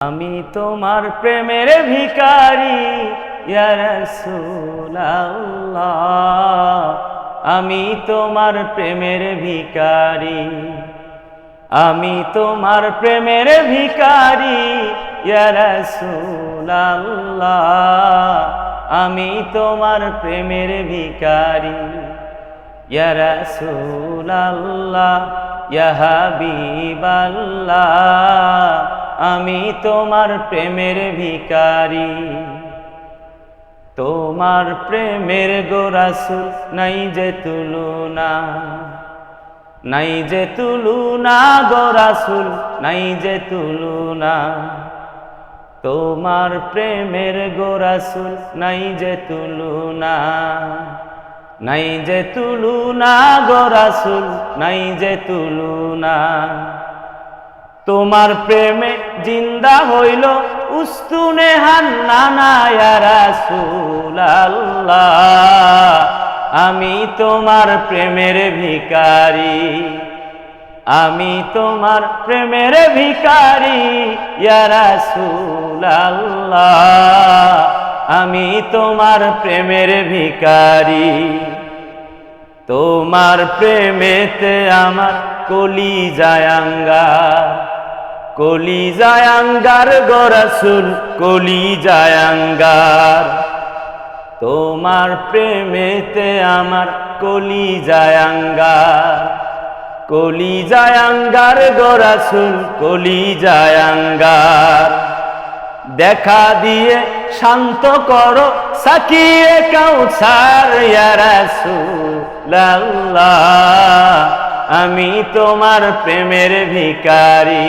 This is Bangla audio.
আমি তোমার প্রেমের ভিকারি আমি তোমার প্রেমের ভিকারি আমি তোমার প্রেমের ভিকারি আমি তোমার প্রেমের ভিকারি ইয়া রাসূলুল্লাহ, ইয়া হাবিবাল্লাহ। আমি তোমার প্রেমের ভিকারি তোমার প্রেমের গোরাসুল নাই যে তুলনা। নাই যে তুলনা গোরাসুল নাই যে তুলনা। তোমার প্রেমের গোরাসুল নাই যে তুলনা। নাই যে তুলনা গোরাসুল নাই যে তুলনা। তোমার প্রেমে জিন্দা হইল উস্তুনে আমি তোমার প্রেমের ভিকারি আমি তোমার প্রেমের ভিকারি রাসূলুল্লাহ। আমি তোমার প্রেমের ভিকারি তোমার প্রেমেতে আমার কলি জায়াঙ্গার কলি জায়াঙ্গার গরাসুল কলি জায়াঙ্গার তোমার প্রেমেতে আমার কলি জায়াঙ্গার কলি জায়াঙ্গার গরাসুল কলি জায়াঙ্গার দেখা দিয়ে শান্ত করো, সাকিয়ে কাউসার, ইয়া রাসূলুল্লাহ। আমি তোমার প্রেমের ভিকারি